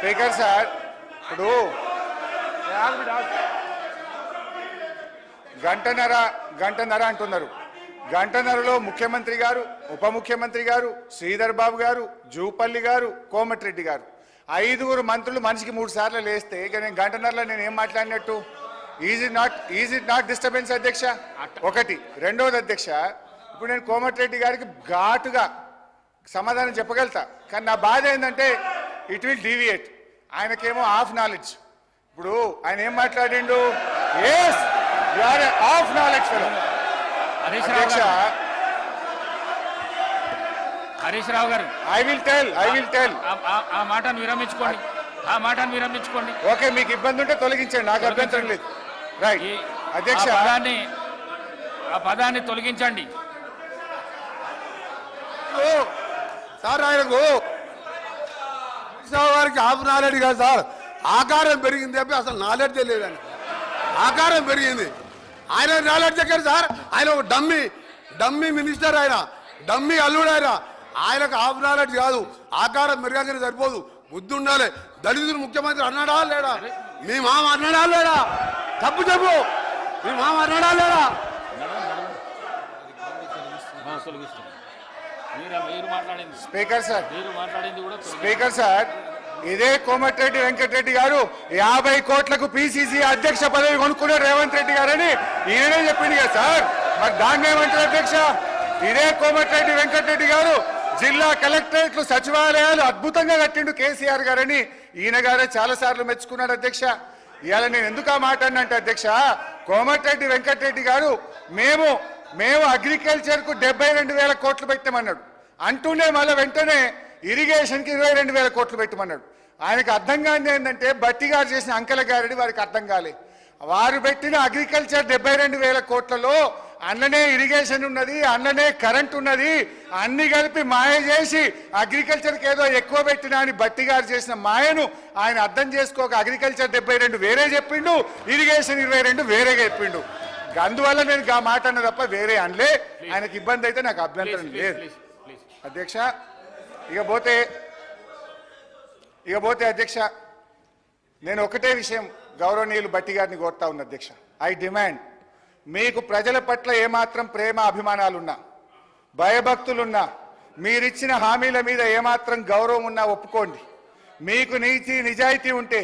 Speaker sir ఇప్పుడు గంటన్నర గంటన్నర అంటున్నారు. గంటన్నరలో ముఖ్యమంత్రి గారు ఉప ముఖ్యమంత్రి గారు శ్రీధర్ బాబు గారు జూపల్లి గారు కోమటిరెడ్డి గారు. ఐదుగురు మంత్రులు మనిషికి మూడు సార్లు లేస్తే ఇక నేను గంటన్నరలో నేను ఏం మాట్లాడినట్టు? Is it not is it not disturbance అధ్యక్ష? ఒకటి. రెండవది అధ్యక్ష ఇప్పుడు నేను కోమటిరెడ్డి గారికి ఘాటుగా సమాధానం చెప్పగలుగుతా. కానీ నా బాధ ఏంటంటే ఇట్ విల్ డీవియేట్ ఆయనకేమో హాఫ్ నాలెడ్జ్ ఇప్పుడు ఆయన ఏం మాట్లాడిండు? Yes you are half knowledge fellow అధ్యక్ష గారు. హరీష్ రావు గారు. I will tell I will tell ఆ- మాటను విరమించుకోండి. ఆ మాటను విరమించుకోండి. ఓకే మీకు ఇబ్బంది ఉంటే తొలగించండి. నాకు అభ్యంతరం లేదు రైట్ అధ్యక్ష ఆ పదాన్ని ఆ పదాన్ని తొలగించండి. ఓ, సార్ ఆయనకు రావు గారికి హాఫ్ నాలెడ్జ్ కాదు సార్. ఆకారం పెరిగింది చెప్పి అసలు నాలెడ్జ్ లేదు ఆయన ఆకారం పెరిగింది. ఆయన నాలెడ్జ్ ఎక్కడ సార్. ఆయన ఒక డమ్మి డమ్మి మినిస్టర్ ఆయన డమ్మి అల్లుడు ఆయన. ఆయనకు హాఫ్ నాలెడ్జ్ కాదు. ఆకారం పెరగగానే సరిపోదు. బుద్ధి ఉండాలి. దళితులు ముఖ్యమంత్రి అన్నాడా లేడా? మీ మామ అన్నాడా లేడా? తప్పు చెప్పు. మీ మామ అన్నాడా లేడా? స్పీకర్ సార్ స్పీకర్ సార్ ఇదే కోమటిరెడ్డి వెంకటరెడ్డి గారు యాభై కోట్లకు పిసిసి అధ్యక్ష పదవి కొనుక్కున్నారు రేవంత్ రెడ్డి గారని ఈయనే చెప్పింది కదా సార్. మరి దాన్ని ఏమంటారు అధ్యక్ష? ఇదే కోమటిరెడ్డి వెంకటరెడ్డి గారు జిల్లా కలెక్టరేట్లు సచివాలయాలు అద్భుతంగా కట్టిండు కేసీఆర్ గారని ఈయన గారే చాలా సార్లు మెచ్చుకున్నాడు అధ్యక్ష. ఇవాళ నేను ఎందుకు ఆ మాట అన్నంటే అధ్యక్ష కోమటిరెడ్డి వెంకటరెడ్డి గారు మేము మేము అగ్రికల్చర్కు డెబ్బై రెండు వేల కోట్లు పెట్టామన్నాడు. అంటూనే మళ్ళీ వెంటనే ఇరిగేషన్కి ఇరవై రెండు వేల కోట్లు పెట్టమన్నాడు. ఆయనకు అర్థం కాని ఏంటంటే బట్టి గారు చేసిన అంకెల గారడి వారికి అర్థం కాలే. వారు పెట్టిన అగ్రికల్చర్ డెబ్బై రెండు వేల కోట్లలో అన్ననే ఇరిగేషన్ ఉన్నది అన్ననే కరెంట్ ఉన్నది అన్ని కలిపి మాయ చేసి అగ్రికల్చర్కి ఏదో ఎక్కువ పెట్టినా అని బట్టి గారు చేసిన మాయను ఆయన అర్థం చేసుకోక అగ్రికల్చర్ డెబ్బై రెండు వేరే చెప్పిండు ఇరిగేషన్ ఇరవై రెండు వేరేగా చెప్పిండు. అందువల్ల నేను ఆ మాట అన్న తప్ప వేరే అనలే. ఆయనకి ఇబ్బంది అయితే నాకు అభ్యంతరం లేదు. అధ్యక్ష ఇక ఇకపోతే ఇక పోతే అధ్యక్ష నేను ఒకటే విషయం గౌరవనీయులు బట్టి గారిని కోరుతా ఉన్న అధ్యక్ష. ఐ డిమాండ్ మీకు ప్రజల పట్ల ఏమాత్రం ప్రేమ అభిమానాలున్నా భయభక్తులున్నా మీరిచ్చిన హామీల మీద ఏమాత్రం గౌరవం ఉన్నా ఒప్పుకోండి. మీకు నీతి నిజాయితీ ఉంటే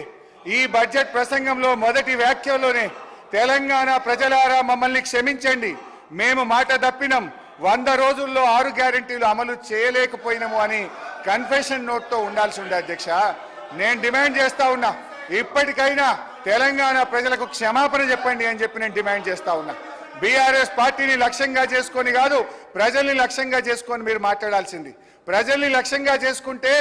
ఈ బడ్జెట్ ప్రసంగంలో మొదటి వ్యాఖ్యలోనే తెలంగాణ ప్రజలారా మమ్మల్ని క్షమించండి. మేము మాట తప్పినాం. వంద రోజుల్లో ఆరు గ్యారెంటీలు అమలు చేయలేకపోయినాము అని కన్ఫెషన్ నోట్తో ఉండాల్సి ఉండే అధ్యక్ష. నేను డిమాండ్ చేస్తా ఉన్నా. ఇప్పటికైనా తెలంగాణ ప్రజలకు క్షమాపణ చెప్పండి అని చెప్పి నేను డిమాండ్ చేస్తా ఉన్నా. బీఆర్ఎస్ పార్టీని లక్ష్యంగా చేసుకొని కాదు ప్రజల్ని లక్ష్యంగా చేసుకొని మీరు మాట్లాడాల్సింది. ప్రజల్ని లక్ష్యంగా చేసుకుంటే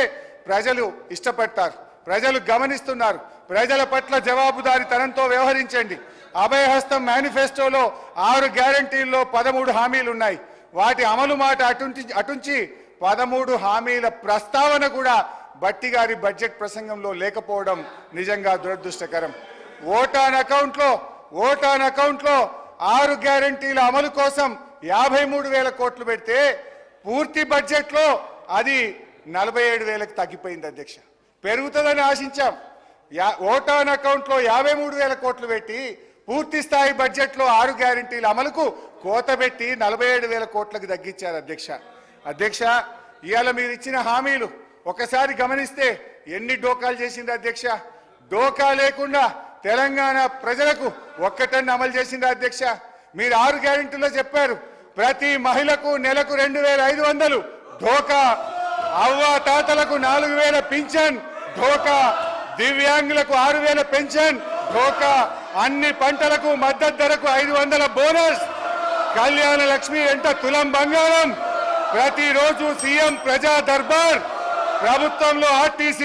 ప్రజలు ఇష్టపడతారు ప్రజలు గమనిస్తున్నారు. ప్రజల పట్ల జవాబుదారీతనంతో వ్యవహరించండి. అభయహస్తం మేనిఫెస్టోలో ఆరు గ్యారంటీల్లో పదమూడు హామీలు ఉన్నాయి వాటి అమలు మాట అటుంచి అటుంచి పదమూడు హామీల ప్రస్తావన కూడా బట్టి గారి బడ్జెట్ ప్రసంగంలో లేకపోవడం నిజంగా దురదృష్టకరం. ఓటాన్ అకౌంట్లో ఓటాన్ అకౌంట్లో ఆరు గ్యారంటీల అమలు కోసం యాభై మూడు వేల కోట్లు పెడితే పూర్తి బడ్జెట్లో అది నలభై ఏడు వేలకు తగ్గిపోయింది అధ్యక్ష. పెరుగుతుందని ఆశించాం. యా ఓటాన్ అకౌంట్లో యాభై మూడు వేల కోట్లు పెట్టి పూర్తి స్థాయి బడ్జెట్లో ఆరు గ్యారంటీల అమలుకు కోత పెట్టి నలభై ఏడు వేల కోట్లకు తగ్గించారు అధ్యక్ష. అధ్యక్ష ఇవాళ మీరు ఇచ్చిన హామీలు ఒకసారి గమనిస్తే ఎన్ని డోకాలు చేసింది అధ్యక్ష? డోకా లేకుండా తెలంగాణ ప్రజలకు ఒక్కటన్ని అమలు చేసింది అధ్యక్ష. మీరు ఆరు గ్యారెంటీలో చెప్పారు ప్రతి మహిళకు నెలకు రెండు వేల ఐదు వందలు ఢోకా అవ్వ తాతలకు నాలుగు వేల పింఛన్ ఢోకా దివ్యాంగులకు ఆరు వేల పెన్షన్ ఢోకా అన్ని పంటలకు మద్దతు ధరకు ఐదు వందల బోనస్. కళ్యాణ లక్ష్మి ఎంట తులం బంగారం. ప్రతిరోజు సీఎం ప్రజా దర్బార్. ప్రభుత్వంలో ఆర్టీసీ